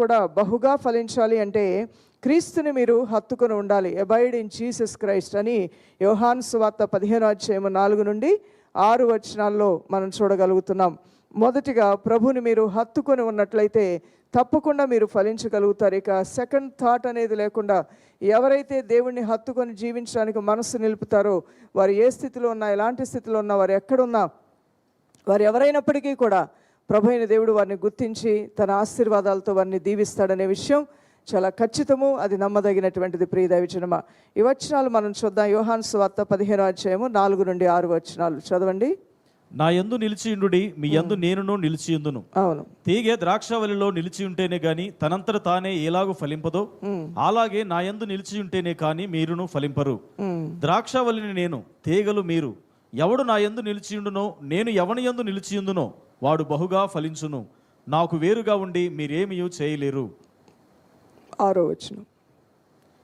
కూడా బహుగా ఫలించాలి అంటే క్రీస్తుని మీరు హత్తుకొని ఉండాలి. అబైడ్ ఇన్ జీసస్ క్రైస్ట్ అని యోహాన్ సువార్త పదిహేను అధ్యాయము నాలుగు నుండి ఆరు వచనాల్లో మనం చూడగలుగుతున్నాం. మొదటిగా ప్రభుని మీరు హత్తుకొని ఉన్నట్లయితే తప్పకుండా మీరు ఫలించగలుగుతారు. ఇక సెకండ్ థాట్ అనేది లేకుండా ఎవరైతే దేవుణ్ణి హత్తుకొని జీవించడానికి మనసు నిలుపుతారో వారు ఏ స్థితిలో ఉన్నా ఎలాంటి స్థితిలో ఉన్నా వారు ఎక్కడున్నా వారు ఎవరైనప్పటికీ కూడా ప్రభు అయిన దేవుడు వారిని గుర్తించి తన ఆశీర్వాదాలతో వారిని దీవిస్తాడనే విషయం చాలా ఖచ్చితము అది నమ్మదగినటువంటిది. ప్రియ దైవజనమ ఈ వచనాలు మనం చూద్దాం. యోహాన్ సువార్త పదిహేను అధ్యాయము నాలుగు నుండి ఆరు వచనాలు. చదవండి. నా యందు నిలిచియుండుడి మీ యందు నేనును నిలిచియుందును అవును. తీగె ద్రాక్షవల్లిలో నిలిచి ఉంటేనే గాని తనంతట తానే ఎలాగూ ఫలింపదో అలాగే నా యందు నిలిచి ఉంటేనే కాని మీరును ఫలింపరు. ద్రాక్షవల్లిని నేను తీగలు మీరు. ఎవడు నా యందు నిలిచియుండునో నేను ఎవని యందు నిలిచియుందునో వాడు బహుగా ఫలించును. నాకు వేరుగా ఉండి మీరేమీ చేయలేరు. ఆరో వచనం.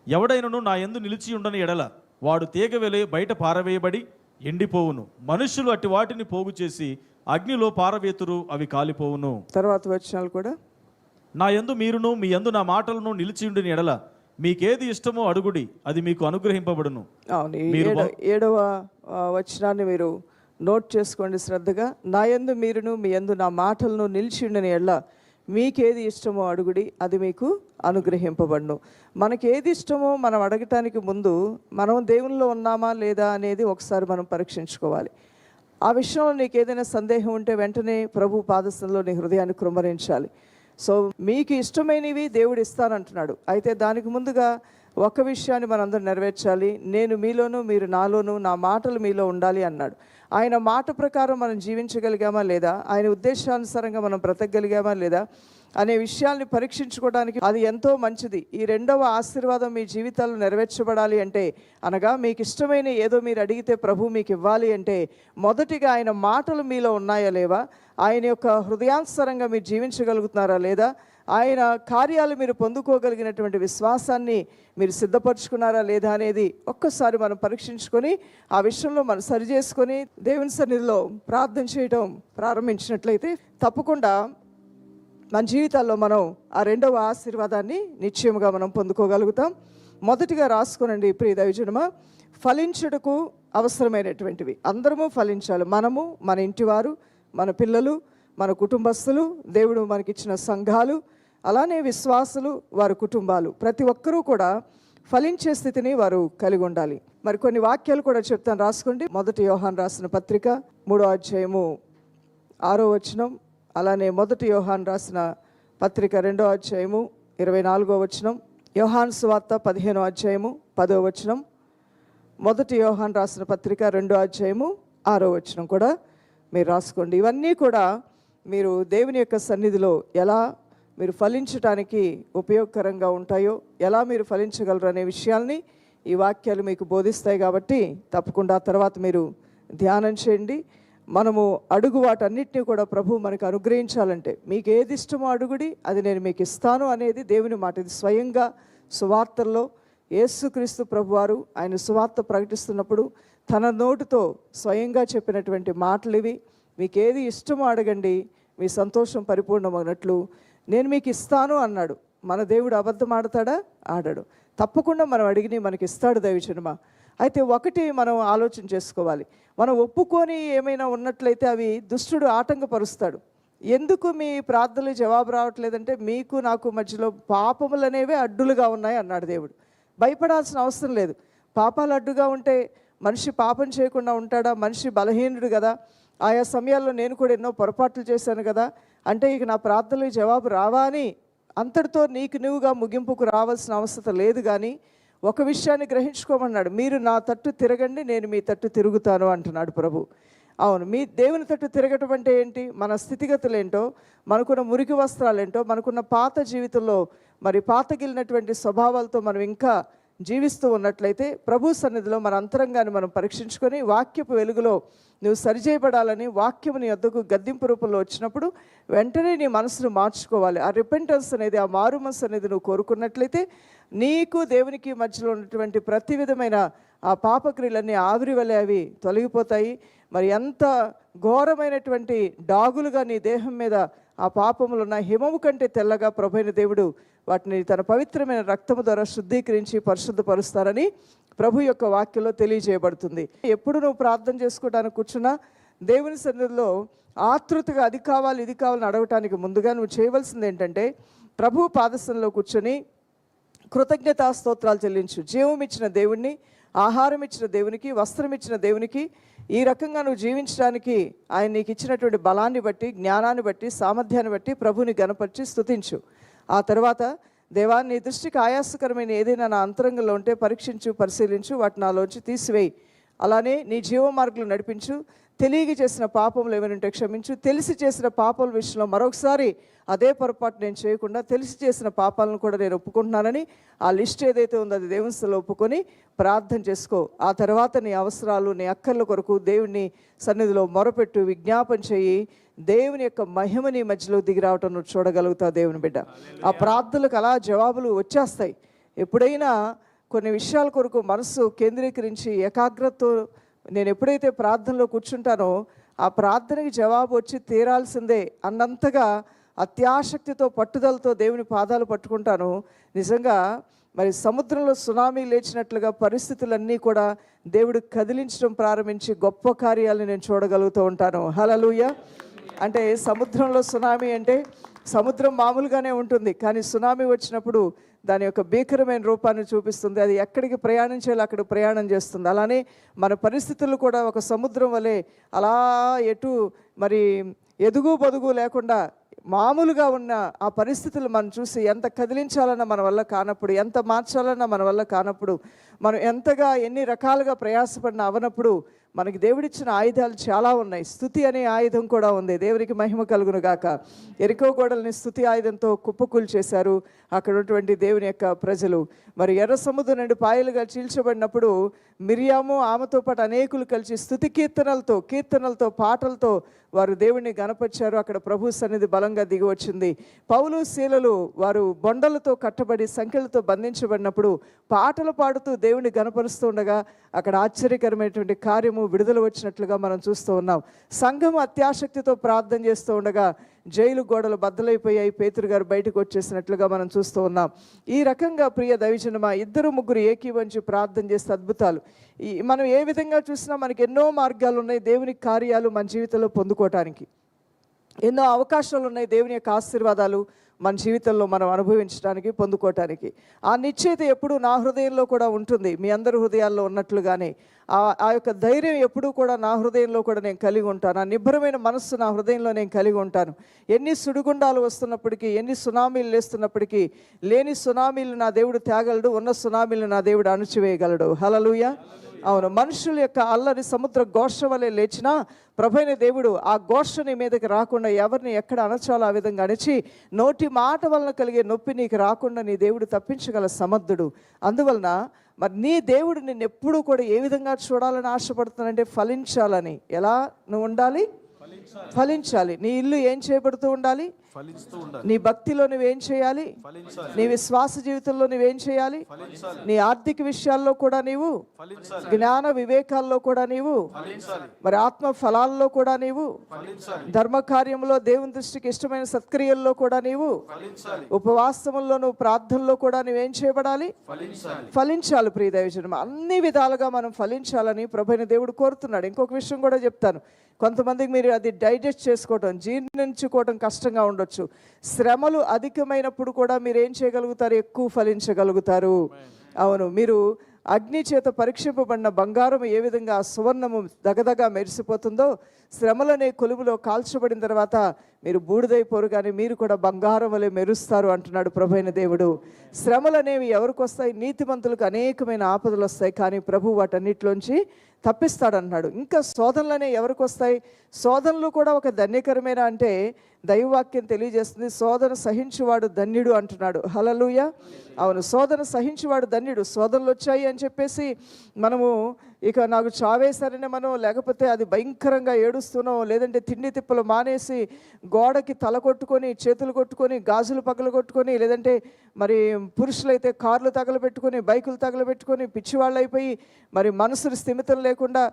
ఎవడైనను నా యందు నిలిచి ఉండని ఎడల వాడు తీగ వెలే బయట పారవేయబడి ఎండిపోవును. మనుష్యులు అట్టి వాటిని పోగు చేసి అగ్నిలో పారవేతురు అవి కాలిపోవును. తర్వాత వచనాలు కూడా. నా యందు మీరును మీ యందు నా మాటలను నిలిచియుండిన ఎడల మీకేది ఇష్టమో అడుగుడి అది మీకు అనుగ్రహింపబడును. మీరు ఏడవ వచనాన్ని మీరు నోట్ చేసుకోండి శ్రద్ధగా. నా యందు మీరును మీ యందు నా మాటలను నిలిచిండని ఎలా ఎళ్ళ మీకేది ఇష్టమో అడుగుడి అది మీకు అనుగ్రహింపబడును. మనకి ఏది ఇష్టమో మనం అడగటానికి ముందు మనం దేవునిలో ఉన్నామా లేదా అనేది ఒకసారి మనం పరీక్షించుకోవాలి. ఆ విషయంలో నీకు ఏదైనా సందేహం ఉంటే వెంటనే ప్రభు పాదస్థంలో నీ హృదయాన్ని కృమరించాలి సో మీకు ఇష్టమైనవి దేవుడు ఇస్తానంటున్నాడు. అయితే దానికి ముందుగా ఒక విషయాన్ని మనందరం నెరవేర్చాలి. నేను మీలోను మీరు నాలోను నా మాటలు మీలో ఉండాలి అన్నాడు. ఆయన మాట ప్రకారం మనం జీవించగలిగామా లేదా? ఆయన ఉద్దేశానుసారంగా మనం బ్రతకగలిగామా లేదా? అనే విషయాల్ని పరీక్షించుకోవడానికి అది ఎంతో మంచిది. ఈ రెండవ ఆశీర్వాదం మీ జీవితాలు నెరవేర్చబడాలి అంటే అనగా మీకు ఇష్టమైన ఏదో మీరు అడిగితే ప్రభు మీకు ఇవ్వాలి అంటే మొదటిగా ఆయన మాటలు మీలో ఉన్నాయా లేవా? ఆయన యొక్క హృదయానుసరంగా మీరు జీవించగలుగుతున్నారా లేదా? ఆయన కార్యాలు మీరు పొందుకోగలిగినటువంటి విశ్వాసాన్ని మీరు సిద్ధపరచుకున్నారా లేదా అనేది ఒక్కసారి మనం పరీక్షించుకొని ఆ విషయంలో మనం సరి చేసుకొని దేవుని సన్నిధిలో ప్రార్థన చేయడం ప్రారంభించినట్లయితే తప్పకుండా మన జీవితాల్లో మనం ఆ రెండవ ఆశీర్వాదాన్ని నిశ్చయముగా మనం పొందుకోగలుగుతాం. మొదటిగా రాసుకోనండి ప్రియ దైవజనమ ఫలించుటకు అవసరమైనటువంటివి. అందరము ఫలించాలి. మనము మన ఇంటివారు మన పిల్లలు మన కుటుంబస్తులు దేవుడు మనకిచ్చిన సంఘాలు అలానే విశ్వాసులు వారి కుటుంబాలు. ప్రతి ఒక్కరూ కూడా ఫలించే స్థితిని వారు కలిగి ఉండాలి. మరి కొన్ని వాక్యాలు కూడా చెప్తాను. రాసుకోండి. మొదటి యోహాన్ రాసిన పత్రిక మూడో అధ్యాయము ఆరో వచనం అలానే మొదటి యోహాన్ రాసిన పత్రిక రెండో అధ్యాయము ఇరవై నాలుగో వచనం యోహాన్ సువార్త పదిహేనో అధ్యాయము పదో వచనం మొదటి యోహాన్ రాసిన పత్రిక రెండో అధ్యాయము ఆరో వచనం కూడా మీరు రాసుకోండి. ఇవన్నీ కూడా మీరు దేవుని యొక్క సన్నిధిలో ఎలా మీరు ఫలించడానికి ఉపయోగకరంగా ఉంటాయో ఎలా మీరు ఫలించగలరు అనే విషయాల్ని ఈ వాక్యాలు మీకు బోధిస్తాయి కాబట్టి తప్పకుండా ఆ తర్వాత మీరు ధ్యానం చేయండి. మనము అడుగు వాటన్నిటిని కూడా ప్రభు మనకు అనుగ్రహించాలంటే మీకు ఏది ఇష్టమో అడుగుడి అది నేను మీకు ఇస్తాను అనేది దేవుని మాట. ఇది స్వయంగా సువార్తల్లో యేసుక్రీస్తు ప్రభువారు ఆయన సువార్త ప్రకటిస్తున్నప్పుడు తన నోటితో స్వయంగా చెప్పినటువంటి మాటలు ఇవి. మీకు ఏది ఇష్టమో అడగండి మీ సంతోషం పరిపూర్ణమైనట్లు నేను మీకు ఇస్తాను అన్నాడు. మన దేవుడు అబద్ధం ఆడతాడా ఆడాడు. తప్పకుండా మనం అడిగిని మనకి ఇస్తాడు దైవచనమా అయితే ఒకటి మనం ఆలోచన చేసుకోవాలి. మనం ఒప్పుకొని ఏమైనా ఉన్నట్లయితే అవి దుష్టుడు ఆటంకపరుస్తాడు. ఎందుకు మీ ప్రార్థనలు జవాబు రావట్లేదంటే మీకు నాకు మధ్యలో పాపములు అడ్డులుగా ఉన్నాయి అన్నాడు దేవుడు. భయపడాల్సిన అవసరం లేదు. పాపాలు అడ్డుగా ఉంటే మనిషి పాపం చేయకుండా ఉంటాడా? మనిషి బలహీనుడు కదా. ఆయా సమయాల్లో నేను కూడా ఎన్నో పొరపాట్లు చేశాను కదా. అంటే ఇక నా ప్రార్థనలు జవాబు రావా అని అంతటితో నీకు నువ్వుగా ముగింపుకు రావాల్సిన అవసరం లేదు కానీ ఒక విషయాన్ని గ్రహించుకోమన్నాడు. మీరు నా తట్టు తిరగండి నేను మీ తట్టు తిరుగుతాను అంటున్నాడు ప్రభు. అవును మీ దేవుని తట్టు తిరగటం అంటే ఏంటి? మన స్థితిగతులు ఏంటో మనకున్న మురికి వస్త్రాలు ఏంటో మనకున్న పాత జీవితంలో మరి పాతగిలినటువంటి స్వభావాలతో మనం ఇంకా జీవిస్తూ ఉన్నట్లయితే ప్రభు సన్నిధిలో మన అంతరంగాన్ని మనం పరీక్షించుకొని వాక్యపు వెలుగులో నువ్వు సరిచేయబడాలని వాక్యం నీ వద్దకు గద్దింపు రూపంలో వచ్చినప్పుడు వెంటనే నీ మనసును మార్చుకోవాలి. ఆ రిపెంటెన్స్ అనేది ఆ మారు మనసు అనేది నువ్వు కోరుకున్నట్లయితే నీకు దేవునికి మధ్యలో ఉన్నటువంటి ప్రతి విధమైన ఆ పాపక్రియలన్నీ ఆవిరి వలె అవి తొలగిపోతాయి. మరి ఎంత ఘోరమైనటువంటి డాగులుగా నీ దేహం మీద ఆ పాపములు ఉన్న హిమము కంటే తెల్లగా ప్రభైన దేవుడు వాటిని తన పవిత్రమైన రక్తము ద్వారా శుద్ధీకరించి పరిశుద్ధపరుస్తారని ప్రభు యొక్క వాక్యంలో తెలియజేయబడుతుంది. ఎప్పుడు నువ్వు ప్రార్థన చేసుకోవడానికి కూర్చున్నా దేవుని సన్నిధిలో ఆతృతగా అది కావాలి ఇది కావాలని అడగటానికి ముందుగా నువ్వు చేయవలసింది ఏంటంటే ప్రభు పాదస్థంలో కూర్చొని కృతజ్ఞతా స్తోత్రాలు చెల్లించు. జీవం ఇచ్చిన దేవుణ్ణి ఆహారం ఇచ్చిన దేవునికి వస్త్రం ఇచ్చిన దేవునికి ఈ రకంగా నువ్వు జీవించడానికి ఆయన నీకు ఇచ్చినటువంటి బలాన్ని బట్టి జ్ఞానాన్ని బట్టి సామర్థ్యాన్ని బట్టి ప్రభుని గనపరిచి స్థుతించు ఆ తర్వాత దేవా నీ దృష్టికి ఆయాసకరమైన ఏదైనా నా అంతరంగంలో ఉంటే పరీక్షించు పరిశీలించు వాటి నాలోంచి తీసివేయి. అలానే నీ జీవ మార్గంలో నడిపించు. తెలియక చేసిన పాపములు ఏమైనా ఉంటే క్షమించు. తెలిసి చేసిన పాపం విషయంలో మరొకసారి అదే పొరపాటు నేను చేయకుండా తెలిసి చేసిన పాపాలను కూడా నేను ఒప్పుకుంటున్నానని ఆ లిస్ట్ ఏదైతే ఉందో అది దేవస్థలో ఒప్పుకొని ప్రార్థన చేసుకో. ఆ తర్వాత నీ అవసరాలు నీ అక్కర్ల కొరకు దేవుని సన్నిధిలో మొరపెట్టు విజ్ఞాపన చేయి. దేవుని యొక్క మహిమ నీ మధ్యలో దిగి రావటం నువ్వు చూడగలుగుతావు దేవుని బిడ్డ. ఆ ప్రార్థనలకు అలా జవాబులు వచ్చేస్తాయి. ఎప్పుడైనా కొన్ని విషయాల కొరకు మనసు కేంద్రీకరించి ఏకాగ్రతతో నేను ఎప్పుడైతే ప్రార్థనలో కూర్చుంటానో ఆ ప్రార్థనకి జవాబు వచ్చి తీరాల్సిందే అన్నంతగా అత్యాసక్తితో పట్టుదలతో దేవుని పాదాలు పట్టుకుంటాను. నిజంగా మరి సముద్రంలో సునామీ లేచినట్లుగా పరిస్థితులన్నీ కూడా దేవుడు కదిలించడం ప్రారంభించి గొప్ప కార్యాలను నేను చూడగలుగుతూ ఉంటాను. హలలుయ అంటే సముద్రంలో సునామీ అంటే సముద్రం మామూలుగానే ఉంటుంది కానీ సునామీ వచ్చినప్పుడు దాని యొక్క భీకరమైన రూపాన్ని చూపిస్తుంది. అది ఎక్కడికి ప్రయాణించాలో అక్కడ ప్రయాణం చేస్తుంది. అలానే మన పరిస్థితులు కూడా ఒక సముద్రం వలె అలా ఎటు మరి ఎదుగు బదుగు లేకుండా మామూలుగా ఉన్న ఆ పరిస్థితులు మనం చూసి ఎంత కదిలించాలన్నా మన వల్ల కానప్పుడు ఎంత మార్చాలన్నా మన వల్ల కానప్పుడు మనం ఎంతగా ఎన్ని రకాలుగా ప్రయాసపడిన అవనప్పుడు మనకి దేవుడిచ్చిన ఆయుధాలు చాలా ఉన్నాయి. స్థుతి అనే ఆయుధం కూడా ఉంది. దేవునికి మహిమ కలుగును గాక. ఎరికో గోడల్ని స్థుతి ఆయుధంతో కుప్పకూలు చేశారు అక్కడ ఉన్నటువంటి దేవుని యొక్క ప్రజలు. మరి ఎర్ర సముద్రం నుండి పాయలుగా చీల్చబడినప్పుడు మిరియాము ఆమెతో పాటు అనేకులు కలిసి స్థుతి కీర్తనలతో కీర్తనలతో పాటలతో వారు దేవుణ్ణి గనపరిచారు. అక్కడ ప్రభు సన్నిధి బలంగా దిగి వచ్చింది. పౌలు శీలలు వారు బొండలతో కట్టబడి సంఖ్యలతో బంధించబడినప్పుడు పాటలు పాడుతూ దేవుణ్ణి గనపరుస్తుండగా అక్కడ ఆశ్చర్యకరమైనటువంటి కార్యము విడుదల వచ్చినట్లుగా మనం చూస్తూ ఉన్నాం. సంఘం అత్యాసక్తితో ప్రార్థన చేస్తూ ఉండగా జైలు గోడలు బద్దలైపోయాయి. పేతురు గారు బయటకు వచ్చేసినట్లుగా మనం చూస్తూ ఉన్నాం. ఈ రకంగా ప్రియ దైవజనమ ఇద్దరు ముగ్గురు ఏకీవంచి ప్రార్థన చేస్తే అద్భుతాలు. ఈ మనం ఏ విధంగా చూసినా మనకి ఎన్నో మార్గాలు ఉన్నాయి దేవుని కార్యాలు మన జీవితంలో పొందుకోవటానికి. ఎన్నో అవకాశాలు ఉన్నాయి దేవుని యొక్క ఆశీర్వాదాలు మన జీవితంలో మనం అనుభవించడానికి పొందుకోవటానికి. ఆ నిశ్చయిత ఎప్పుడు నా హృదయంలో కూడా ఉంటుంది. మీ అందరి హృదయాల్లో ఉన్నట్లుగానే. ఆ ఆ యొక్క ధైర్యం ఎప్పుడూ కూడా నా హృదయంలో కూడా నేను కలిగి ఉంటాను. ఆ నిబ్బరమైన మనస్సు నా హృదయంలో నేను కలిగి ఉంటాను. ఎన్ని సుడిగుండాలు వస్తున్నప్పటికీ ఎన్ని సునామీలు లేస్తున్నప్పటికీ లేని సునామీలు నా దేవుడు తేగలడు ఉన్న సునామీలు నా దేవుడు అణచివేయగలడు. హలలుయా అవును మనుషుల యొక్క అల్లరి సముద్ర ఘోష వలె లేచినా ప్రభైన దేవుడు ఆ ఘోషని మీదకి రాకుండా ఎవరిని ఎక్కడ అణచాలో ఆ విధంగా అణచి నోటి మాట వలన కలిగే నొప్పి నీకు రాకుండా నీ దేవుడు తప్పించగల సమర్థుడు. అందువలన మరి నీ దేవుడు నిన్ను ఎప్పుడూ కూడా ఏ విధంగా చూడాలని ఆశపడుతున్నానంటే ఫలించాలని. ఎలా నువ్వు ఉండాలి? ఫలించాలి. నీ ఇల్లు ఏం చేయబడుతూ ఉండాలి? నీ భక్తిలో నువ్వేం చేయాలి? నీ విశ్వాస జీవితంలో నువ్వేం చేయాలి? నీ ఆర్థిక విషయాల్లో కూడా నీవు జ్ఞాన వివేకాల్లో కూడా నీవు మరి ఆత్మ ఫలాల్లో కూడా నీవు ధర్మ కార్యంలో దేవుని దృష్టికి ఇష్టమైన సత్క్రియల్లో కూడా నీవు ఉపవాసముల్లో నువ్వు ప్రార్థనలో కూడా నువ్వేం చేయబడాలి? ఫలించాలి. ప్రియ దైవజనం అన్ని విధాలుగా మనం ఫలించాలని ప్రభుని దేవుడు కోరుతున్నాడు. ఇంకొక విషయం కూడా చెప్తాను. కొంతమందికి మీరు అది డైజెస్ట్ చేసుకోవటం జీర్ణించుకోవటం కష్టంగా ఉండొచ్చు. శ్రమలు అధికమైనప్పుడు కూడా మీరు ఏం చేయగలుగుతారు? ఎక్కువ ఫలించగలుగుతారు. అవును మీరు అగ్ని చేత పరీక్షింపబడిన బంగారం ఏ విధంగా సువర్ణము దగదగా మెరిసిపోతుందో శ్రమలనే కొలువులో కాల్చబడిన తర్వాత మీరు బూడిదైపోరు కానీ మీరు కూడా బంగారం వలె మెరుస్తారు అంటున్నాడు ప్రభైన దేవుడు. శ్రమలు అనేవి ఎవరికి వస్తాయి? నీతిమంతులకు అనేకమైన ఆపదలు వస్తాయి కానీ ప్రభు వాటన్నిటిలోంచి తప్పిస్తాడన్నాడు. ఇంకా శోధనలనే ఎవరికి వస్తాయి? శోధనలు కూడా ఒక ధన్యకరమైన అంటే దైవవాక్యం తెలియజేస్తుంది శోధన సహించువాడు ధన్యుడు అంటున్నాడు. హలలుయ అవును శోధన సహించువాడు ధన్యుడు శోధనలు వచ్చాయి అని చెప్పేసి మనము ఇక నాకు చావేశారని మనం లేకపోతే అది భయంకరంగా ఏడుస్తున్నాం. లేదంటే తిండి తిప్పలు మానేసి గోడకి తల కొట్టుకొని చేతులు కొట్టుకొని గాజులు పగలు కొట్టుకొని లేదంటే మరి పురుషులైతే కార్లు తగలబెట్టుకొని బైకులు తగలబెట్టుకొని పిచ్చివాళ్ళు అయిపోయి మరి మనసులు స్థిమితం లేకుండా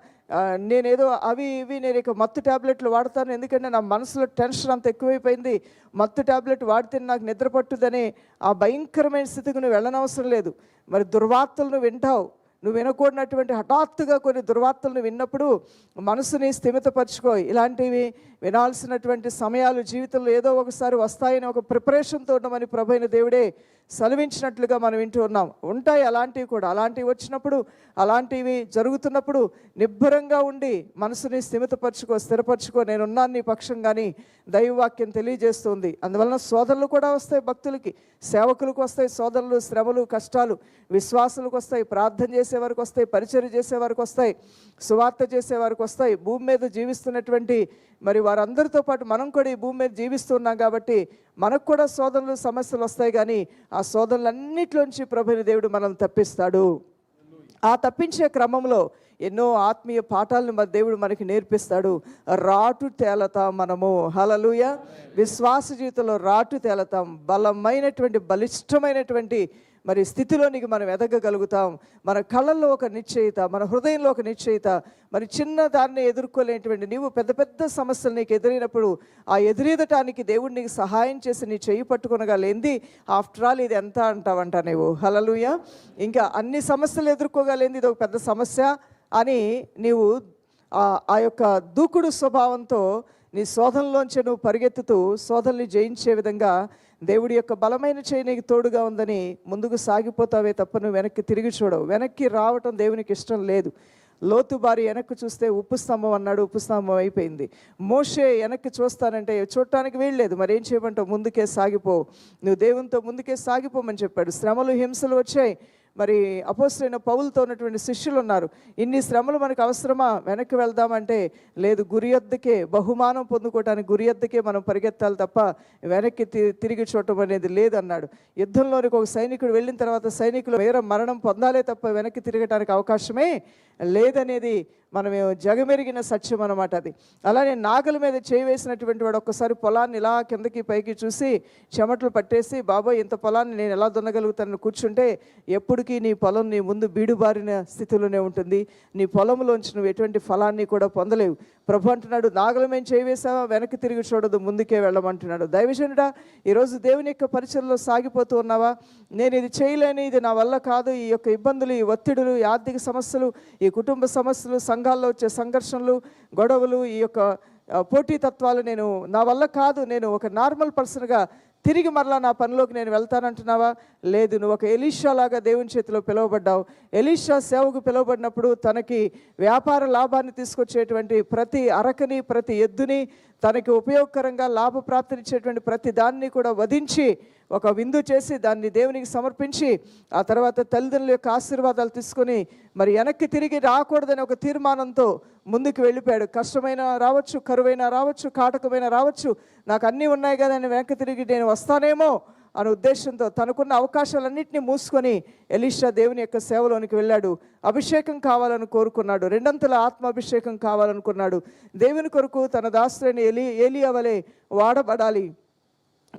నేనేదో అవి ఇవి నేను ఇక మత్తు ట్యాబ్లెట్లు వాడతాను. ఎందుకంటే నా మనసులో టెన్షన్ అంత ఎక్కువైపోయింది. మత్తు ట్యాబ్లెట్ వాడితే నాకు నిద్ర పట్టుదని ఆ భయంకరమైన స్థితికి నువ్వు వెళ్ళనవసరం లేదు. మరి దుర్వార్తలను వింటావు. నువ్వు వినకూడనటువంటి హఠాత్తుగా కొన్ని దుర్వార్తలను విన్నప్పుడు మనసుని స్థిమితపరచుకో. ఇలాంటివి వినాల్సినటువంటి సమయాలు జీవితంలో ఏదో ఒకసారి వస్తాయని ఒక ప్రిపరేషన్తో ఉండమని ప్రభైన దేవుడే సెలవించినట్లుగా మనం వింటూ ఉన్నాం. ఉంటాయి అలాంటివి కూడా. అలాంటివి వచ్చినప్పుడు అలాంటివి జరుగుతున్నప్పుడు నిబ్బరంగా ఉండి మనసుని స్థిమితపరచుకో స్థిరపరచుకో నేనున్నాను నీ పక్షం కానీ దైవవాక్యం తెలియజేస్తుంది. అందువలన సోదరులు కూడా వస్తాయి భక్తులకి. సేవకులకు వస్తాయి సోదరులు శ్రమలు కష్టాలు. విశ్వాసులకు వస్తాయి ప్రార్థన చేసేవారికి వస్తాయి పరిచయం చేసేవారికి వస్తాయి సువార్త చేసేవారికి వస్తాయి. భూమి మీద జీవిస్తున్నటువంటి మరి వారందరితో పాటు మనం కూడా ఈ భూమి మీద జీవిస్తున్నాం కాబట్టి మనకు కూడా శోధనలు సమస్యలు వస్తాయి కానీ ఆ శోధనలన్నిటిలోంచి ప్రభుని దేవుడు మనల్ని తప్పిస్తాడు. ఆ తప్పించే క్రమంలో ఎన్నో ఆత్మీయ పాఠాలను మన దేవుడు మనకి నేర్పిస్తాడు. రాటు తేలతాం మనము. హలలుయ విశ్వాస జీవితంలో రాటు తేలతాం. బలమైనటువంటి బలిష్టమైనటువంటి మరి స్థితిలోనికి మనం ఎదగగలుగుతాం. మన కళ్ళల్లో ఒక నిశ్చయిత మన హృదయంలో ఒక నిశ్చయిత మరి చిన్న దాన్ని ఎదుర్కోలేనటువంటి నీవు పెద్ద పెద్ద సమస్యలు నీకు ఎదురైనప్పుడు ఆ ఎదురెదటానికి దేవుడు నీకు సహాయం చేసి నీ చేయి పట్టుకునగా లేంది ఆఫ్టర్ ఆల్ ఇది ఎంత అంటావంట నీవు? హలలుయ ఇంకా అన్ని సమస్యలు ఎదుర్కోగలేంది ఇది ఒక పెద్ద సమస్య అని నీవు ఆ- ఆ యొక్క దూకుడు స్వభావంతో నీ శోధనలోంచి నువ్వు పరిగెత్తుతూ శోధనని జయించే విధంగా దేవుడి యొక్క బలమైన చేయి నీకు తోడుగా ఉందని ముందుకు సాగిపోతావే తప్ప నువ్వు వెనక్కి తిరిగి చూడవు. వెనక్కి రావటం దేవునికి ఇష్టం లేదు. లోతు బారి వెనక్కి చూస్తే ఉప్పు స్తంభం అన్నాడు ఉప్పు స్తంభం అయిపోయింది. మోషే వెనక్కి చూస్తానంటే చూడటానికి వీల్లేదు మరి ఏం చేయమంటావు? ముందుకే సాగిపోవు నువ్వు దేవునితో ముందుకే సాగిపోమని చెప్పాడు. శ్రమలు హింసలు వచ్చాయి. మరి అపోసరైన పౌలతో ఉన్నటువంటి శిష్యులు ఉన్నారు. ఇన్ని శ్రమలు మనకు అవసరమా? వెనక్కి వెళ్దామంటే లేదు గురి యొద్దకే బహుమానం పొందుకోవటానికి గురి యొద్దకే మనం పరిగెత్తాలి తప్ప వెనక్కి తి- తిరిగి చూడటం అనేది లేదన్నాడు. యుద్ధంలోనికి ఒక సైనికుడు వెళ్ళిన తర్వాత సైనికులు వేరే మరణం పొందాలే తప్ప వెనక్కి తిరగటానికి అవకాశమే లేదనేది మనం జగమెరిగిన సత్యం అనమాట అది. అలానే నాగల మీద చేయి వేసినటువంటి వాడు ఒక్కసారి పొలాన్ని ఇలా కిందకి పైకి చూసి చెమటలు పట్టేసి బాబోయ్ ఇంత పొలాన్ని నేను ఎలా దున్నగలుగుతానని కూర్చుంటే ఎప్పటికీ నీ పొలం నీ ముందు బీడుబారిన స్థితిలోనే ఉంటుంది. నీ పొలంలోంచి నువ్వు ఎటువంటి ఫలాన్ని కూడా పొందలేవు. ప్రభు అంటున్నాడు నాగల మేము చేయి వేసావా? వెనక్కి తిరిగి చూడదు ముందుకే వెళ్ళమంటున్నాడు. దైవజనుడా ఈరోజు దేవుని యొక్క పరిచయంలో సాగిపోతూ ఉన్నావా? నేను ఇది చేయలేను ఇది నా వల్ల కాదు. ఈ యొక్క ఇబ్బందులు ఈ ఒత్తిడులు ఈ ఆర్థిక సమస్యలు ఈ కుటుంబ సమస్యలు సంఘాల్లో వచ్చే సంఘర్షణలు గొడవలు ఈ యొక్క పోటీ పోటీతత్వాలు నేను నా వల్ల కాదు నేను ఒక నార్మల్ పర్సన్గా తిరిగి మరలా నా పనిలోకి నేను వెళ్తానంటున్నావా? లేదు నువ్వు ఒక ఎలీషా లాగా దేవుని చేతిలో పిలువబడ్డావు. ఎలీషా సేవకు పిలువబడినప్పుడు తనకి వ్యాపార లాభాన్ని తీసుకొచ్చేటువంటి ప్రతి అరకని ప్రతి ఎద్దుని తనకి ఉపయోగకరంగా లాభప్రాప్తినిచ్చేటువంటి ప్రతి దాన్ని కూడా వధించి ఒక విందు చేసి దాన్ని దేవునికి సమర్పించి ఆ తర్వాత తల్లిదండ్రుల యొక్క ఆశీర్వాదాలు తీసుకొని మరి వెనక్కి తిరిగి రాకూడదని ఒక తీర్మానంతో ముందుకు వెళ్ళిపోయాడు. కష్టమైన రావచ్చు కరువైనా రావచ్చు కాటకమైన రావచ్చు. నాకు అన్నీ ఉన్నాయి కదా అని వెనక్కి తిరిగి నేను వస్తానేమో అనే ఉద్దేశంతో తనకున్న అవకాశాలన్నింటినీ మూసుకొని ఎలీషా దేవుని యొక్క సేవలోనికి వెళ్ళాడు. అభిషేకం కావాలని కోరుకున్నాడు. రెండంతల ఆత్మాభిషేకం కావాలనుకున్నాడు. దేవుని కొరకు తన దాసులైన ఎలి ఏలియవలే వాడబడాలి.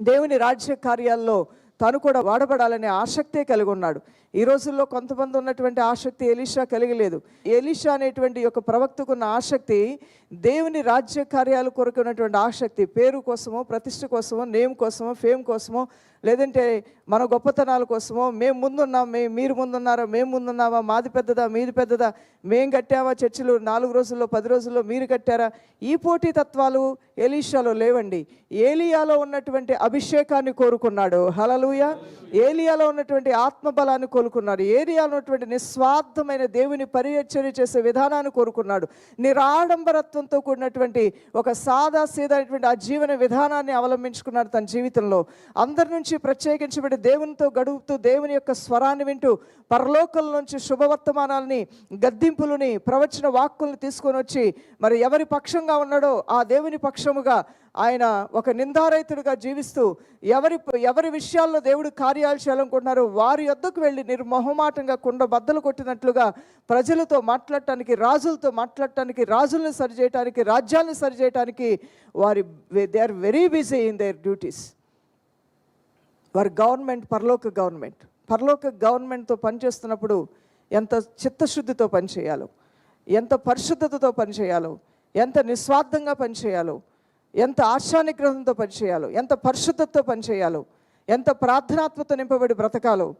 దేవుని రాజ్య కార్యాల్లో తను కూడా వాడబడాలనే ఆసక్తే కలిగి ఉన్నాడు. ఈ రోజుల్లో కొంతమంది ఉన్నటువంటి ఆసక్తి ఎలీషా కలిగలేదు. ఎలీషా అనేటువంటి యొక్క ప్రవక్తకున్న ఆసక్తి దేవుని రాజ్య కార్యాల కొరకు ఉన్నటువంటి ఆసక్తి. పేరు కోసమో ప్రతిష్ట కోసమో నేమ్ కోసమో ఫేమ్ కోసమో లేదంటే మన గొప్పతనాల కోసమో మేము ముందున్నాం మే మీరు ముందున్నారా మేము ముందున్నావా మాది పెద్దదా మీది పెద్దదా మేం కట్టావా చర్చిలు నాలుగు రోజుల్లో పది రోజుల్లో మీరు కట్టారా? ఈ పోటీ తత్వాలు ఏలీషాలో లేవండి. ఏలియాలో ఉన్నటువంటి అభిషేకాన్ని కోరుకున్నాడు. హలలుయ ఏలియాలో ఉన్నటువంటి ఆత్మబలాన్ని కోరుకున్నాడు. ఏలియాలో ఉన్నటువంటి నిస్వార్థమైన దేవుని పరిచర్య చేసే విధానాన్ని కోరుకున్నాడు. నిరాడంబరత్వంతో కూడినటువంటి ఒక సాదా సీదైనటువంటి ఆ జీవన విధానాన్ని అవలంబించుకున్నాడు తన జీవితంలో. అందరి నుంచి ప్రత్యేకించబడి దేవునితో గడుపుతూ దేవుని యొక్క స్వరాన్ని వింటూ పరలోకల నుంచి శుభవర్తమానాలని గద్దింపులని ప్రవచన వాక్కుల్ని తీసుకొని వచ్చి మరి ఎవరి పక్షంగా ఉన్నాడో ఆ దేవుని పక్షముగా ఆయన ఒక నిందారైతుడిగా జీవిస్తూ ఎవరి ఎవరి విషయాల్లో దేవుడు కార్యాలు చేయాలనుకుంటున్నారో వారి యొద్దకు వెళ్ళి నిర్మొహమాటంగా కుండ బద్దలు కొట్టినట్లుగా ప్రజలతో మాట్లాడటానికి రాజులతో మాట్లాడటానికి రాజుల్ని సరిచేయటానికి రాజ్యాల్ని సరిచేయటానికి వారి they are very busy in their duties వారి గవర్నమెంట్ పరలోక గవర్నమెంట్. పరలోక గవర్నమెంట్తో పనిచేస్తున్నప్పుడు ఎంత చిత్తశుద్ధితో పనిచేయాలో ఎంత పరిశుద్ధతతో పనిచేయాలో ఎంత నిస్వార్థంగా పనిచేయాలో ఎంత ఆశానిగ్రహంతో పనిచేయాలో ఎంత పరిశుద్ధతతో పనిచేయాలో ఎంత ప్రార్థనాత్మతో నింపబడి బ్రతకాలో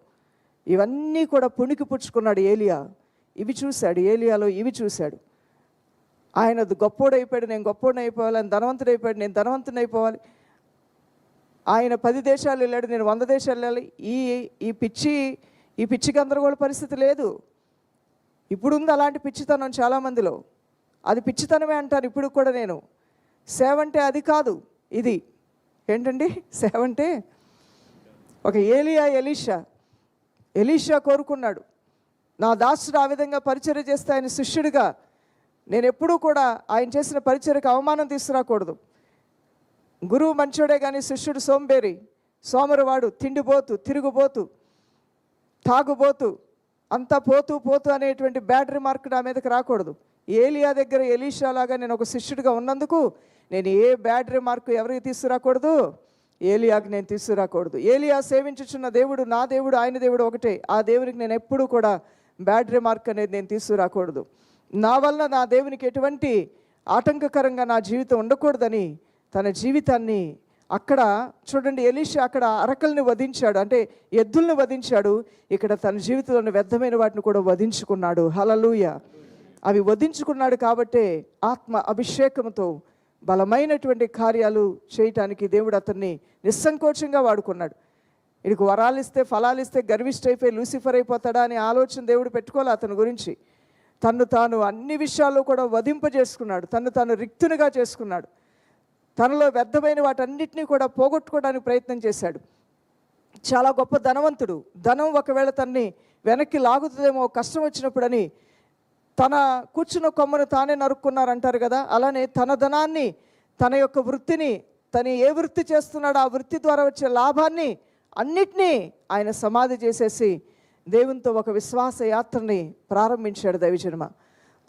ఇవన్నీ కూడా పుణికి పుచ్చుకున్నాడు ఏలియా. ఇవి చూశాడు ఏలియాలో ఇవి చూశాడు. ఆయన గొప్పోడైపోయాడు నేను గొప్పోడిని అయిపోవాలి ఆయన ధనవంతుడు అయిపోయాడు నేను ధనవంతుడైపోవాలి. అయిపోవాలి ఆయన పది దేశాలు వెళ్ళాడు నేను వంద దేశాలు వెళ్ళాలి. ఈ ఈ పిచ్చి ఈ పిచ్చి గందరగోళ పరిస్థితి లేదు. ఇప్పుడు ఉంది అలాంటి పిచ్చితనం చాలామందిలో. అది పిచ్చితనమే అంటారు ఇప్పుడు కూడా నేను. సేవ అంటే అది కాదు ఇది. ఏంటండి? సేవ అంటే ఒక ఏలియా ఎలీషా. ఎలీషా కోరుకున్నాడు నా దాసుడు ఆ విధంగా పరిచర్య చేస్తే ఆయన శిష్యుడిగా. నేను ఎప్పుడూ కూడా ఆయన చేసిన పరిచర్యకు అవమానం తీసుకురాకూడదు. గురువు మంచోడే కానీ శిష్యుడు సోంబేరి. సోమరువాడు తిండిపోతు తిరుగుబోతు తాగుబోతు అంతా పోతూ పోతూ అనేటువంటి బ్యాడ్ రిమార్క్ నా మీదకి రాకూడదు. ఏలియా దగ్గర ఎలీషా లాగా నేను ఒక శిష్యుడిగా ఉన్నందుకు నేను ఏ బ్యాడ్ రిమార్క్ ఎవరికి తీసుకురాకూడదు? ఏలియాకి నేను తీసుకురాకూడదు. ఏలియా సేవించుచున్న దేవుడు నా దేవుడు ఆయన దేవుడు ఒకటే. ఆ దేవునికి నేను ఎప్పుడూ కూడా బ్యాడ్ రిమార్క్ అనేది నేను తీసుకురాకూడదు. నా వల్ల నా దేవునికి ఎటువంటి ఆటంకకరంగా నా జీవితం ఉండకూడదని తన జీవితాన్ని అక్కడ చూడండి ఎలీష అక్కడ అరకల్ని వధించాడు. అంటే ఎద్దుల్ని వధించాడు. ఇక్కడ తన జీవితంలోని వ్యర్థమైన వాటిని కూడా వధించుకున్నాడు. హలలుయ అవి వధించుకున్నాడు కాబట్టే ఆత్మ అభిషేకంతో బలమైనటువంటి కార్యాలు చేయటానికి దేవుడు అతన్ని నిస్సంకోచంగా వాడుకున్నాడు. వీడికి వరాలు ఇస్తే ఫలాలు ఇస్తే గర్విష్ట అయిపోయి లూసిఫర్ అయిపోతాడా అనే ఆలోచన దేవుడు పెట్టుకోవాలి అతని గురించి. తను తాను అన్ని విషయాల్లో కూడా వధింపజేసుకున్నాడు. తను తాను రిక్తునిగా చేసుకున్నాడు. తనలో వ్యర్థమైన వాటన్నిటినీ కూడా పోగొట్టుకోవడానికి ప్రయత్నం చేశాడు. చాలా గొప్ప ధనవంతుడు. ధనం ఒకవేళ తన్ని వెనక్కి లాగుతుందేమో కష్టం వచ్చినప్పుడని తన కూర్చున్న కొమ్మను తానే నరుక్కున్నారంటారు కదా? అలానే తన ధనాన్ని తన యొక్క వృత్తిని తను ఏ వృత్తి చేస్తున్నాడో ఆ వృత్తి ద్వారా వచ్చే లాభాన్ని అన్నిటినీ ఆయన సమాధి చేసేసి దేవునితో ఒక విశ్వాస యాత్రని ప్రారంభించాడు దైవజన్మ.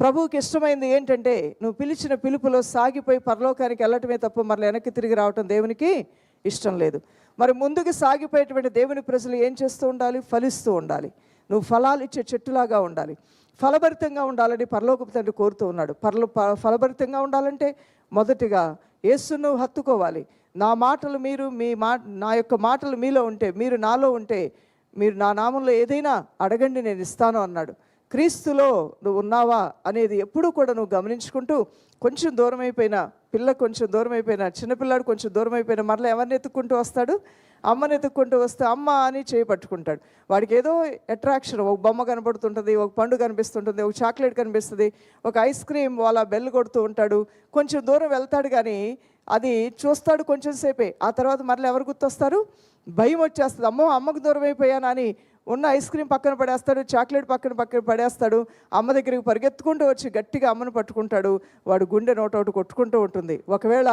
ప్రభువుకి ఇష్టమైంది ఏంటంటే నువ్వు పిలిచిన పిలుపులో సాగిపోయి పరలోకానికి వెళ్ళటమే తప్ప మరల వెనక్కి తిరిగి రావటం దేవునికి ఇష్టం లేదు. మరి ముందుకు సాగిపోయేటువంటి దేవుని ప్రజలు ఏం చేస్తూ ఉండాలి? ఫలిస్తూ ఉండాలి. నువ్వు ఫలాలు ఇచ్చే చెట్టులాగా ఉండాలి. ఫలభరితంగా ఉండాలని పరలోకపు తండ్రి కోరుతూ ఉన్నాడు. పరలో ప- ఫలభరితంగా ఉండాలంటే మొదటిగా యేసును హత్తుకోవాలి. నా మాటలు మీరు మీ మా నా యొక్క మాటలు మీలో ఉంటే మీరు నాలో ఉంటే మీరు నా నామంలో ఏదైనా అడగండి నేను ఇస్తాను అన్నాడు. క్రీస్తులో నువ్వు ఉన్నావా అనేది ఎప్పుడూ కూడా నువ్వు గమనించుకుంటూ కొంచెం దూరం అయిపోయినా పిల్ల కొంచెం దూరం అయిపోయినా చిన్నపిల్లాడు కొంచెం దూరం అయిపోయినా మరలా ఎవరిని ఎత్తుక్కుంటూ వస్తాడు? అమ్మని ఎత్తుక్కుంటూ వస్తే అమ్మ అని చేయి పట్టుకుంటాడు. వాడికి ఏదో అట్రాక్షన్ ఒక బొమ్మ కనబడుతుంటుంది ఒక పండు కనిపిస్తుంటుంది ఒక చాక్లెట్ కనిపిస్తుంది ఒక ఐస్ క్రీమ్ వాళ్ళ బెల్ కొడుతూ ఉంటాడు. కొంచెం దూరం వెళ్తాడు కానీ అది చూస్తాడు కొంచెం సేపే. ఆ తర్వాత మరలా ఎవరు గుర్తొస్తారు? భయం వచ్చేస్తుంది. అమ్మో అమ్మకు దూరం అయిపోయానని ఉన్న ఐస్ క్రీమ్ పక్కన పడేస్తాడు చాక్లెట్ పక్కన పక్కన పడేస్తాడు అమ్మ దగ్గరికి పరిగెత్తుకుంటూ వచ్చి గట్టిగా అమ్మను పట్టుకుంటాడు. వాడు గుండె నోటౌట్ కొట్టుకుంటూ ఉంటుంది. ఒకవేళ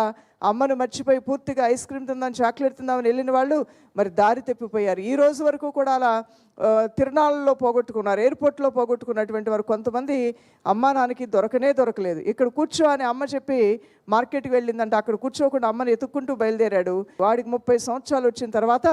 అమ్మను మర్చిపోయి పూర్తిగా ఐస్ క్రీమ్ తిందాం చాక్లెట్ తిందామని వెళ్ళిన వాళ్ళు మరి దారి తెప్పిపోయారు. ఈ రోజు వరకు కూడా అలా తిరునాళ్ళలో తిరణాలలో పోగొట్టుకున్నారు ఎయిర్పోర్ట్లో పోగొట్టుకున్నటువంటి వారు కొంతమంది అమ్మా నాన్నకి దొరకనే దొరకలేదు. ఇక్కడ కూర్చో అని అమ్మ చెప్పి మార్కెట్కి వెళ్ళిందంటే. అక్కడ కూర్చోకుండా అమ్మని ఎత్తుక్కుంటూ బయలుదేరాడు. వాడికి ముప్పై సంవత్సరాలు వచ్చిన తర్వాత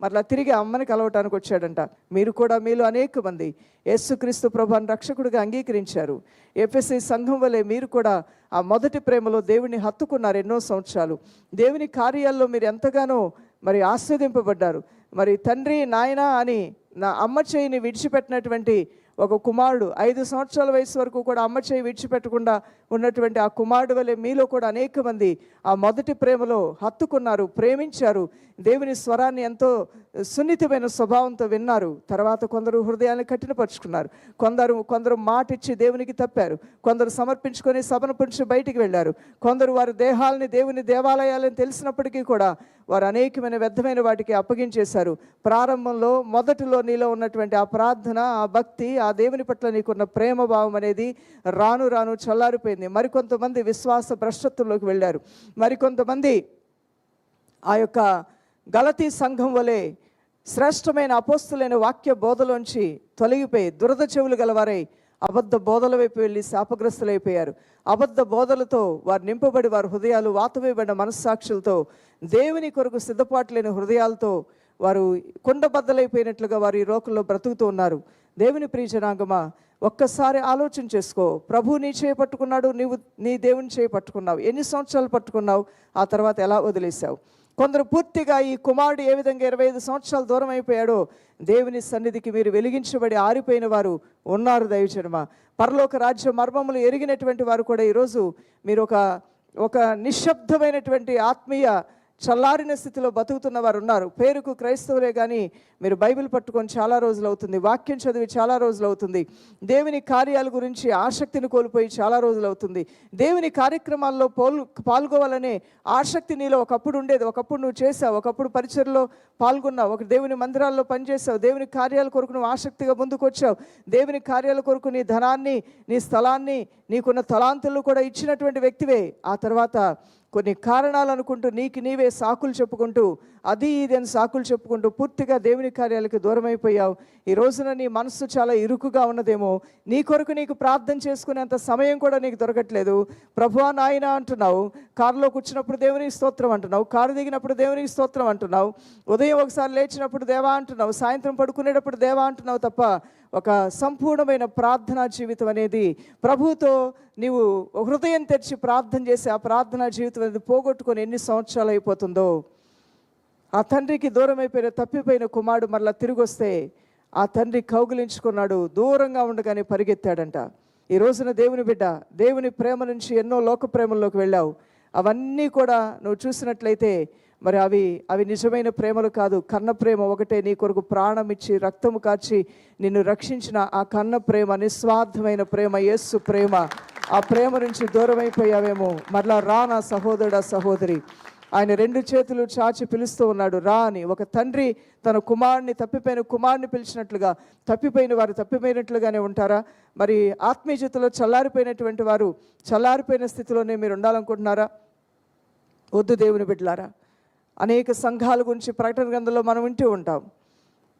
మరలా తిరిగి అమ్మని కలవటానికి వచ్చాడంట. మీరు కూడా మీలో అనేక మంది యేసుక్రీస్తు ప్రభుని రక్షకుడిగా అంగీకరించారు. ఎఫ్ఎస్సి సంఘం వలె మీరు కూడా ఆ మొదటి ప్రేమలో దేవుని హత్తుకున్నారు ఎన్నో సంవత్సరాలు. దేవుని కార్యాల్లో మీరు ఎంతగానో మరి ఆస్వాదింపబడ్డారు. మరి తండ్రి నాయన అని నా అమ్మ చేయిని విడిచిపెట్టినటువంటి ఒక కుమారుడు ఐదు సంవత్సరాల వయసు వరకు కూడా అమ్మ చేయి విడిచిపెట్టకుండా ఉన్నటువంటి ఆ కుమారుడు వలె మీలో కూడా అనేక మంది ఆ మొదటి ప్రేమలో హత్తుకున్నారు ప్రేమించారు. దేవుని స్వరాన్ని ఎంతో సున్నితమైన స్వభావంతో విన్నారు. తర్వాత కొందరు హృదయాన్ని కఠినపరుచుకున్నారు. కొందరు కొందరు మాట ఇచ్చి దేవునికి తప్పారు. కొందరు సమర్పించుకొని సభను పుంచి బయటికి వెళ్ళారు. కొందరు వారి దేహాలని దేవుని దేవాలయాలని తెలిసినప్పటికీ కూడా వారు అనేకమైన వ్యర్థమైన వాటికి అప్పగించేశారు. ప్రారంభంలో మొదటిలో నీలో ఉన్నటువంటి ఆ ప్రార్థన ఆ భక్తి ఆ ఆ దేవుని పట్ల నీకున్న ప్రేమ భావం అనేది రాను రాను చల్లారిపోయింది. మరికొంతమంది విశ్వాస భ్రష్టత్వంలోకి వెళ్ళారు. మరికొంతమంది ఆ యొక్క గలతీ సంఘం వలె శ్రేష్టమైన అపోస్తులైన వాక్య బోధలోంచి తొలగిపోయి దురద చెవులు గలవారై అబద్ధ బోధల వైపు వెళ్ళి శాపగ్రస్తులైపోయారు. అబద్ధ బోధలతో వారు నింపబడి వారి హృదయాలు వాతవేయబడిన మనస్సాక్షులతో దేవుని కొరకు సిద్ధపాటు లేని హృదయాలతో వారు కుండబద్దలైపోయినట్లుగా వారు ఈ రోకల్లో బ్రతుకుతూ ఉన్నారు. దేవుని ప్రియజనాంగమా ఒక్కసారి ఆలోచన చేసుకో. ప్రభు నీ చేయి పట్టుకున్నాడు నీవు నీ దేవుని చేయి పట్టుకున్నావు. ఎన్ని సంవత్సరాలు పట్టుకున్నావు ఆ తర్వాత ఎలా వదిలేశావు? కొందరు పూర్తిగా ఈ కుమారుడు ఏ విధంగా ఇరవై ఐదు సంవత్సరాలు దూరం అయిపోయాడో దేవుని సన్నిధికి మీరు వెలిగించబడి ఆరిపోయిన వారు ఉన్నారు దైవజనమ. పరలోక రాజ్య మర్మములు ఎరిగినటువంటి వారు కూడా ఈరోజు మీరు ఒక ఒక నిశ్శబ్దమైనటువంటి ఆత్మీయ చల్లారిన స్థితిలో బతుకుతున్న వారు ఉన్నారు పేరుకు క్రైస్తవులే కానీ మీరు బైబిల్ పట్టుకొని చాలా రోజులు అవుతుంది. వాక్యం చదివి చాలా రోజులు అవుతుంది. దేవుని కార్యాల గురించి ఆసక్తిని కోల్పోయి చాలా రోజులు అవుతుంది. దేవుని కార్యక్రమాల్లో పోల్ పాల్గొవాలనే ఆసక్తి నీలో ఒకప్పుడు ఉండేది. ఒకప్పుడు నువ్వు చేసావు ఒకప్పుడు పరిచయలో పాల్గొన్నావు. ఒక దేవుని మందిరాల్లో పనిచేసావు దేవుని కార్యాల కొరకు నువ్వు ఆసక్తిగా ముందుకొచ్చావు. దేవుని కార్యాల కొరకు నీ ధనాన్ని నీ స్థలాన్ని నీకున్న తలాంతులు కూడా ఇచ్చినటువంటి వ్యక్తివే. ఆ తర్వాత కొన్ని కారణాలు అనుకుంటూ నీకు నీవే సాకులు చెప్పుకుంటూ అది ఇది అని సాకులు చెప్పుకుంటూ పూర్తిగా దేవుని కార్యాలకు దూరం అయిపోయావు ఈ రోజున నీ మనస్సు చాలా ఇరుకుగా ఉన్నదేమో. నీ కొరకు నీకు ప్రార్థన చేసుకునేంత సమయం కూడా నీకు దొరకట్లేదు. ప్రభువా నాయన అంటున్నావు. కారులో కూర్చున్నప్పుడు దేవునికి స్తోత్రం అంటున్నావు. కారు దిగినప్పుడు దేవునికి స్తోత్రం అంటున్నావు. ఉదయం ఒకసారి లేచినప్పుడు దేవా అంటున్నావు. సాయంత్రం పడుకునేటప్పుడు దేవా అంటున్నావు తప్ప ఒక సంపూర్ణమైన ప్రార్థనా జీవితం అనేది ప్రభుతో నీవు హృదయం తెరిచి ప్రార్థన చేసి ఆ ప్రార్థనా జీవితం అనేది పోగొట్టుకొని ఎన్ని సంవత్సరాలు అయిపోతుందో. ఆ తండ్రికి దూరం అయిపోయిన తప్పిపోయిన కుమారుడు మరలా తిరిగి వస్తే ఆ తండ్రి కౌగిలించుకున్నాడు దూరంగా ఉండగానే పరిగెత్తాడంట. ఈ రోజున దేవుని బిడ్డ దేవుని ప్రేమ నుంచి ఎన్నో లోక ప్రేమల్లోకి వెళ్ళావు. అవన్నీ కూడా నువ్వు చూసినట్లయితే మరి అవి అవి నిజమైన ప్రేమలు కాదు. కన్న ప్రేమ ఒకటే. నీ కొరకు ప్రాణం ఇచ్చి రక్తము కార్చి నిన్ను రక్షించిన ఆ కన్న ప్రేమ నిస్వార్థమైన ప్రేమ యేస్సు ప్రేమ. ఆ ప్రేమ నుంచి దూరమైపోయావేమో. మరలా రా నా సహోదరుడా సహోదరి. ఆయన రెండు చేతులు చాచి పిలుస్తూ ఉన్నాడు. రా అని. ఒక తండ్రి తన కుమారుని తప్పిపోయిన కుమారుని పిలిచినట్లుగా. తప్పిపోయిన వారు తప్పిపోయినట్లుగానే ఉంటారా? మరి ఆత్మీయ చల్లారిపోయినటువంటి వారు చల్లారిపోయిన స్థితిలోనే మీరు ఉండాలనుకుంటున్నారా? వద్దు దేవుని బిడ్డలారా. అనేక సంఘాల గురించి ప్రకటన గ్రంథంలో మనం వింటూ ఉంటాం.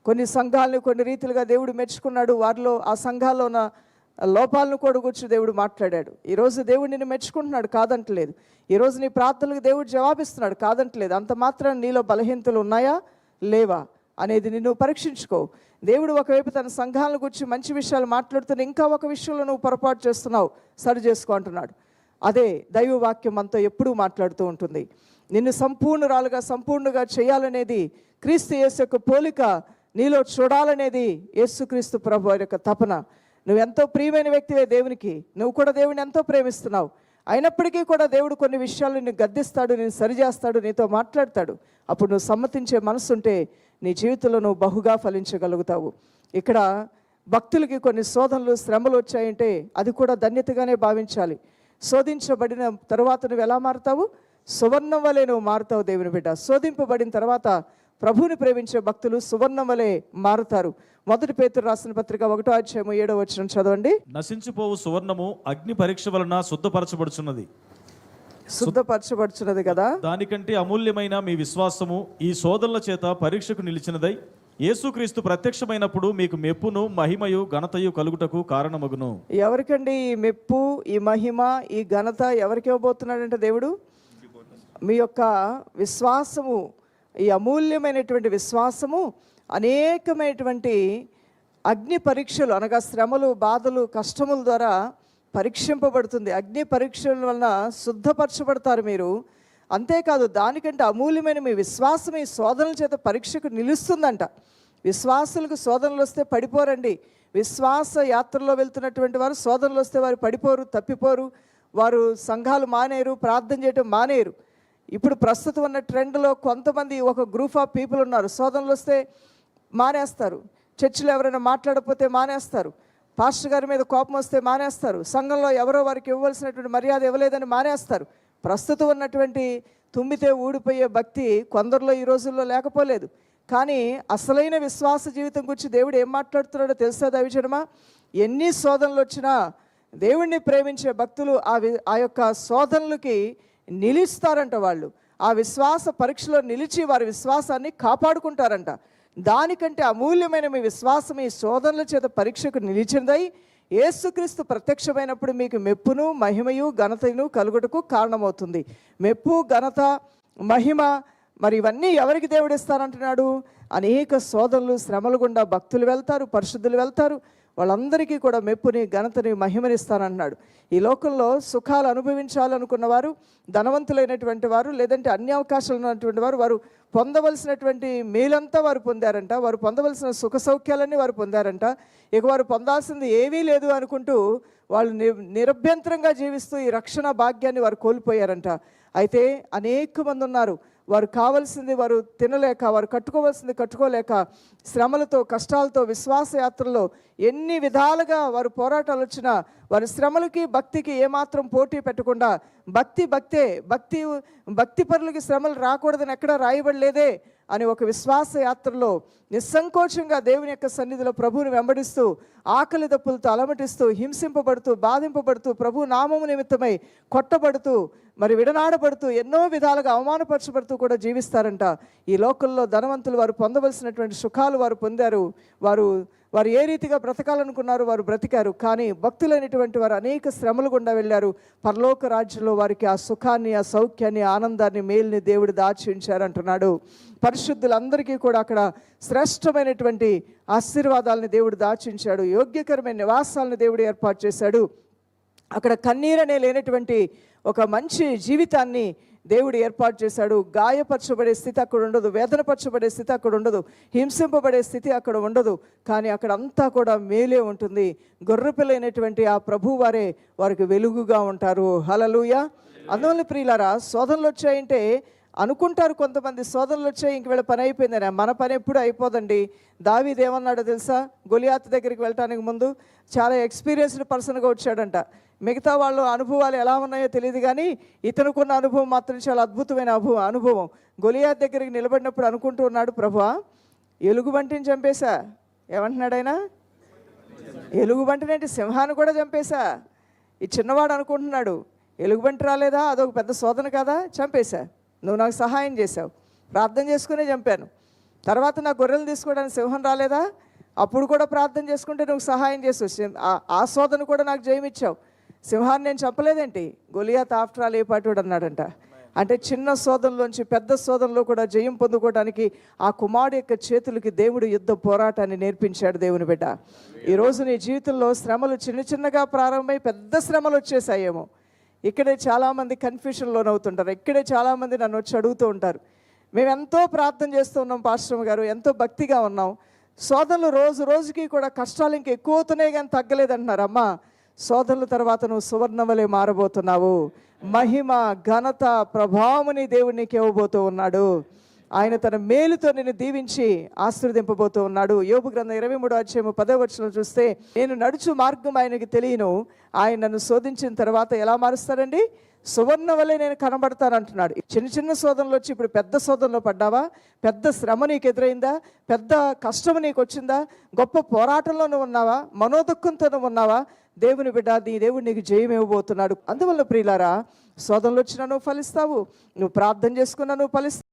కొన్ని సంఘాలను కొన్ని రీతిలుగా దేవుడు మెచ్చుకున్నాడు. వారిలో ఆ సంఘాల్లో ఉన్న లోపాలను కూడా కూర్చు దేవుడు మాట్లాడాడు. ఈరోజు దేవుడు నిన్ను మెచ్చుకుంటున్నాడు కాదంటలేదు. ఈరోజు నీ ప్రార్థనలకు దేవుడు జవాబిస్తున్నాడు కాదంటలేదు. అంత మాత్రం నీలో బలహీనతలు ఉన్నాయా? లేవా? అనేది నిన్ను పరీక్షించుకో. దేవుడు ఒకవైపు తన సంఘాలను గురించి మంచి విషయాలు మాట్లాడుతున్న ఇంకా ఒక విషయంలో నువ్వు పొరపాటు చేస్తున్నావు. సరి చేసుకో అంటున్నాడు. అదే దైవ వాక్యం మనతో ఎప్పుడూ మాట్లాడుతూ ఉంటుంది. నిన్ను సంపూర్ణరాలుగా సంపూర్ణగా చేయాలనేది క్రీస్తు యేసు యొక్క పోలిక. నీలో చూడాలనేది యేసుక్రీస్తు ప్రభు యొక్క తపన. నువ్వు ఎంతో ప్రియమైన వ్యక్తివే దేవునికి. నువ్వు కూడా దేవుని ఎంతో ప్రేమిస్తున్నావు. అయినప్పటికీ కూడా దేవుడు కొన్ని విషయాలు నిన్ను గద్దిస్తాడు నేను సరిచేస్తాడు నీతో మాట్లాడతాడు. అప్పుడు నువ్వు సమ్మతించే మనసుంటే నీ జీవితంలో నువ్వు బహుగా ఫలించగలుగుతావు. ఇక్కడ భక్తులకి కొన్ని శోధనలు శ్రమలు వచ్చాయంటే అది కూడా ధన్యతగానే భావించాలి. శోధించబడిన తరువాత నువ్వు ఎలా మారుతావు? సువర్ణం వలె నువ్వు మారుతావు దేవుని బిడ్డ. శోధింపబడిన తర్వాత ప్రభువుని ప్రేమించే భక్తులు సువర్ణం వలె మారుతారు. మొదటి పేతురు రాసిన పత్రిక ఒకటో అధ్యాయము ఏడో వచ్చిన చదవండి. నశించిపోవు సువర్ణము అగ్ని పరీక్ష వలన శుద్ధపరచబడుచున్నది. శుద్ధపరచబడుచున్నది కదా? దానికంటే అమూల్యమైన మీ విశ్వాసము ఈ శోధనల చేత పరీక్షకు నిలిచినదై యేసుక్రీస్తు ప్రత్యక్షమైనప్పుడు మీకు మెప్పును మహిమయు ఘనతయు కలుగుటకు కారణమగును. ఎవరికండి ఈ మెప్పు ఈ మహిమ ఈ ఘనత ఎవరికి ఇవ్వబోతున్నాడంటే దేవుడు? మీ యొక్క విశ్వాసము ఈ అమూల్యమైనటువంటి విశ్వాసము అనేకమైనటువంటి అగ్ని పరీక్షలు అనగా శ్రమలు బాధలు కష్టముల ద్వారా పరీక్షింపబడుతుంది. అగ్ని పరీక్షల వలన శుద్ధపరచబడతారు మీరు. అంతేకాదు దానికంటే అమూల్యమైన మీ విశ్వాసం ఈ శోధనల చేత పరీక్షకు నిలుస్తుందంట. విశ్వాసులకు శోధనలు వస్తే పడిపోరండి. విశ్వాస యాత్రలో వెళ్తున్నటువంటి వారు శోధనలు వస్తే వారు పడిపోరు తప్పిపోరు. వారు సంఘాలు మానేరు ప్రార్థన చేయటం మానేరు. ఇప్పుడు ప్రస్తుతం ఉన్న ట్రెండ్లో కొంతమంది ఒక గ్రూప్ ఆఫ్ పీపుల్ ఉన్నారు. శోధనలు వస్తే మానేస్తారు. చర్చిలో ఎవరైనా మాట్లాడకపోతే మానేస్తారు. పాస్టర్ గారి మీద కోపం వస్తే మానేస్తారు. సంఘంలో ఎవరో వారికి ఇవ్వవలసినటువంటి మర్యాద ఇవ్వలేదని మానేస్తారు. ప్రస్తుతం ఉన్నటువంటి తుమ్మితే ఊడిపోయే భక్తి కొందరిలో ఈ రోజుల్లో లేకపోలేదు. కానీ అసలైన విశ్వాస జీవితం గురించి దేవుడు ఏం మాట్లాడుతున్నాడో తెలుసా దవిజనమా? ఎన్ని శోధనలు వచ్చినా దేవుణ్ణి ప్రేమించే భక్తులు ఆ వి ఆ యొక్క శోధనలకి నిలుస్తారంట వాళ్ళు. ఆ విశ్వాస పరీక్షలో నిలిచి వారి విశ్వాసాన్ని కాపాడుకుంటారంట. దానికంటే అమూల్యమైన మీ విశ్వాసం ఈ శోధనల చేత పరీక్షకు నిలిచిందై ఏసుక్రీస్తు ప్రత్యక్షమైనప్పుడు మీకు మెప్పును మహిమయు ఘనతను కలుగుటకు కారణమవుతుంది. మెప్పు ఘనత మహిమ మరి ఇవన్నీ ఎవరికి దేవుడిస్తానంటున్నాడు అనేక సోదరులు శ్రమలు గుండా భక్తులు వెళ్తారు పరిశుద్ధులు వెళ్తారు. వాళ్ళందరికీ కూడా మెప్పుని ఘనతని మహిమనిస్తానన్నాడు. ఈ లోకంలో సుఖాలు అనుభవించాలనుకున్న వారు ధనవంతులైనటువంటి వారు లేదంటే అన్ని అవకాశాలు ఉన్నటువంటి వారు వారు పొందవలసినటువంటి మేలంతా వారు పొందారంట వారు పొందవలసిన సుఖ సౌఖ్యాలన్నీ వారు పొందారంట. ఇక వారు పొందాల్సింది ఏమీ లేదు అనుకుంటూ వాళ్ళు ని నిరభ్యంతరంగా జీవిస్తూ ఈ రక్షణ భాగ్యాన్ని వారు కోల్పోయారంట. అయితే అనేక మంది ఉన్నారు. వారు కావాల్సింది వారు తినలేక వారు కట్టుకోవాల్సింది కట్టుకోలేక శ్రమలతో కష్టాలతో విశ్వాసయాత్రలో ఎన్ని విధాలుగా వారు పోరాటాలు వచ్చినా వారి శ్రమలకి భక్తికి ఏమాత్రం పోటీ పెట్టకుండా భక్తి భక్తే భక్తి భక్తి పరులకి శ్రమలు రాకూడదని ఎక్కడా రాయబడలేదే. అని ఒక విశ్వాస యాత్రలో నిస్సంకోచంగా దేవుని యొక్క సన్నిధిలో ప్రభువుని వెంబడిస్తూ ఆకలి దప్పులతో అలమటిస్తూ హింసింపబడుతూ బాధింపబడుతూ ప్రభు నామము నిమిత్తమై కొట్టబడుతూ మరి విడనాడబడుతూ ఎన్నో విధాలుగా అవమానపరచబడుతూ కూడా జీవిస్తారంట. ఈ లోకల్లో ధనవంతులు వారు పొందవలసినటువంటి సుఖాలు వారు పొందారు. వారు వారు ఏ రీతిగా బ్రతకాలనుకున్నారు వారు బ్రతికారు. కానీ భక్తులైనటువంటి వారు అనేక శ్రమలు గుండా వెళ్ళారు. పరలోక రాజ్యంలో వారికి ఆ సుఖాన్ని ఆ సౌఖ్యాన్ని ఆనందాన్ని మేల్ని దేవుడు దాచి ఉంచారంటున్నాడు పరిశుద్ధులందరికీ కూడా అక్కడ శ్రేష్టమైనటువంటి ఆశీర్వాదాలని దేవుడు దాచించాడు. యోగ్యకరమైన నివాసాలను దేవుడు ఏర్పాటు చేశాడు. అక్కడ కన్నీరనే లేనటువంటి ఒక మంచి జీవితాన్ని దేవుడు ఏర్పాటు చేశాడు. గాయపరచబడే స్థితి అక్కడ ఉండదు. వేదనపరచబడే స్థితి అక్కడ ఉండదు. హింసింపబడే స్థితి అక్కడ ఉండదు. కానీ అక్కడ అంతా కూడా మేలే ఉంటుంది. గొర్రెపిల్లైనటువంటి ఆ ప్రభు వారే వారికి వెలుగుగా ఉంటారు. హలలుయ అందువల్ల ప్రియులారా శోధనలు వచ్చాయంటే అనుకుంటారు కొంతమంది సోదరులు వచ్చాయి ఇంక వీళ్ళ పని అయిపోయిందని. మన పని ఎప్పుడు అయిపోదండి. దావీది ఏమన్నాడో తెలుసా? గొలియాత్ దగ్గరికి వెళ్ళటానికి ముందు చాలా ఎక్స్పీరియన్స్డ్ పర్సన్గా వచ్చాడంట. మిగతా వాళ్ళ అనుభవాలు ఎలా ఉన్నాయో తెలియదు కానీ ఇతనుకున్న అనుభవం మాత్రం చాలా అద్భుతమైన అనుభవం అనుభవం. గొలియాత్ దగ్గరికి నిలబడినప్పుడు అనుకుంటూ ఉన్నాడు ప్రభా ఎలుగుబంటిని చంపేశా? ఏమంటున్నాడు ఆయన? ఎలుగుబంటినేంటి సింహాన్ని కూడా చంపేశా? ఈ చిన్నవాడు అనుకుంటున్నాడు ఎలుగుబంటి రాలేదా? అదొక పెద్ద శోధన కదా? చంపేశా. నువ్వు నాకు సహాయం చేసావు ప్రార్థన చేసుకునే చంపాను. తర్వాత నా గొర్రెలు తీసుకోవడానికి సింహం రాలేదా? అప్పుడు కూడా ప్రార్థన చేసుకుంటే నువ్వు సహాయం చేసావు సింహ- ఆ- ఆ శోధన కూడా నాకు జయమిచ్చావు సింహాన్ని నేను చంపలేదేంటి? గొలియాత్ ఆఫ్టర్ ఆల్ ఏ పాటుడు అన్నాడంట. అంటే చిన్న శోధనలోంచి పెద్ద శోధనలో కూడా జయం పొందుకోవడానికి ఆ కుమారుడు యొక్క చేతులకి దేవుడు యుద్ధ పోరాటాన్ని నేర్పించాడు దేవుని బిడ్డ. ఈరోజు నీ జీవితంలో శ్రమలు చిన్న చిన్నగా ప్రారంభమై పెద్ద శ్రమలు వచ్చేసాయేమో. ఇక్కడే చాలామంది కన్ఫ్యూషన్ లోనవుతుంటారు ఇక్కడే చాలామంది నన్ను వచ్చి అడుగుతూ ఉంటారు. మేము ఎంతో ప్రార్థన చేస్తూ ఉన్నాం పాశ్రమ గారు. ఎంతో భక్తిగా ఉన్నాం. సోదరులు రోజు రోజుకి కూడా కష్టాలు ఇంకా ఎక్కువ అవుతున్నాయి కానీ తగ్గలేదంటున్నారు అమ్మా సోదరుల తర్వాత నువ్వు సువర్ణవలే మారబోతున్నావు. మహిమ ఘనత ప్రభావముని దేవుడు నీకు ఇవ్వబోతూ ఉన్నాడు. ఆయన తన మేలుతో నిన్ను దీవించి ఆశీర్వదింపబోతూ ఉన్నాడు. యోబు గ్రంథం ఇరవై మూడు అధ్యాయము పదో వచనం చూస్తే నేను నడుచు మార్గం ఆయనకి తెలియను. ఆయన నన్ను శోధించిన తర్వాత ఎలా మారుస్తారండి సువర్ణ వల్లే నేను కనబడతాను అంటున్నాడు. చిన్న చిన్న శోధనలు వచ్చి ఇప్పుడు పెద్ద శోధనలో పడ్డావా? పెద్ద శ్రమ నీకు ఎదురైందా? పెద్ద కష్టం నీకు వచ్చిందా? గొప్ప పోరాటంలోనూ ఉన్నావా? మనోదుఖంతోనూ ఉన్నావా? దేవుని బిడ్డ నీ దేవుడు నీకు జయం ఇవ్వబోతున్నాడు. అందువల్ల ప్రియులారా శోధనలు వచ్చినా నువ్వు ఫలిస్తావు. నువ్వు ప్రార్థన చేసుకున్నా నువ్వు ఫలిస్తావు.